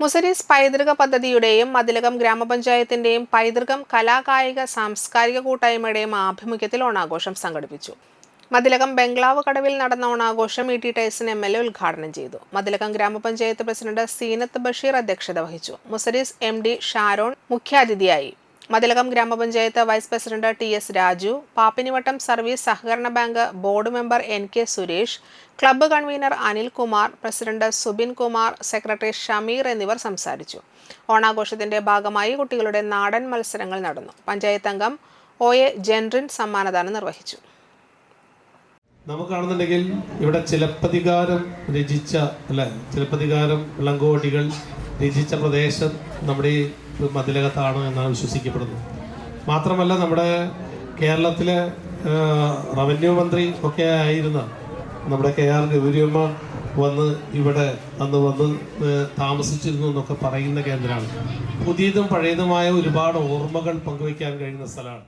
മുസരീസ് പൈതൃക പദ്ധതിയുടെയും മതിലകം ഗ്രാമപഞ്ചായത്തിന്റെയും പൈതൃകം കലാകായിക സാംസ്കാരിക കൂട്ടായ്മയുടെയും ആഭിമുഖ്യത്തിൽ ഓണാഘോഷം സംഘടിപ്പിച്ചു. മതിലകം ബംഗ്ലാവ് കടവിൽ നടന്ന ഓണാഘോഷം E T Tyson M L A ഉദ്ഘാടനം ചെയ്തു. മതിലകം ഗ്രാമപഞ്ചായത്ത് പ്രസിഡന്റ് സീനത്ത് ബഷീർ അധ്യക്ഷത വഹിച്ചു. മുസരീസ് എം ഡി ഷാരോൺ മുഖ്യാതിഥിയായി. മതിലകം ഗ്രാമപഞ്ചായത്ത് vice president T S Raju Pappinivattam service സഹകരണ bank board member N K Suresh club convener Anilkumar president Subin Kumar secretary Shameer എന്നിവർ സംസാരിച്ചു. ഓണാഘോഷത്തിന്റെ ഭാഗമായി കുട്ടികളുടെ നാടൻ മത്സരങ്ങൾ നടന്നു. പഞ്ചായത്ത് അംഗം ഒ എ ജെൻറിൻ സമ്മാനദാനം നിർവഹിച്ചു. നമുക്കാണെന്നുണ്ടെങ്കിൽ ഇവിടെ ചിലപ്പതികാരം രചിച്ച അല്ലെ? ചിലപ്പതികാരം ഇളങ്കോടികൾ രചിച്ച പ്രദേശം നമ്മുടെ ഈ മതിലകത്താണ് എന്നാണ് വിശ്വസിക്കപ്പെടുന്നത് മാത്രമല്ല നമ്മുടെ കേരളത്തിലെ റവന്യൂ മന്ത്രി ഒക്കെ ആയിരുന്ന നമ്മുടെ കെ ആർ ഗൗരിയമ്മ വന്ന് ഇവിടെ അന്ന് വന്ന് താമസിച്ചിരുന്നു എന്നൊക്കെ പറയുന്ന കേന്ദ്രമാണ്. പുതിയതും പഴയതുമായ ഒരുപാട് ഓർമ്മകൾ പങ്കുവയ്ക്കാൻ കഴിയുന്ന സ്ഥലമാണ്.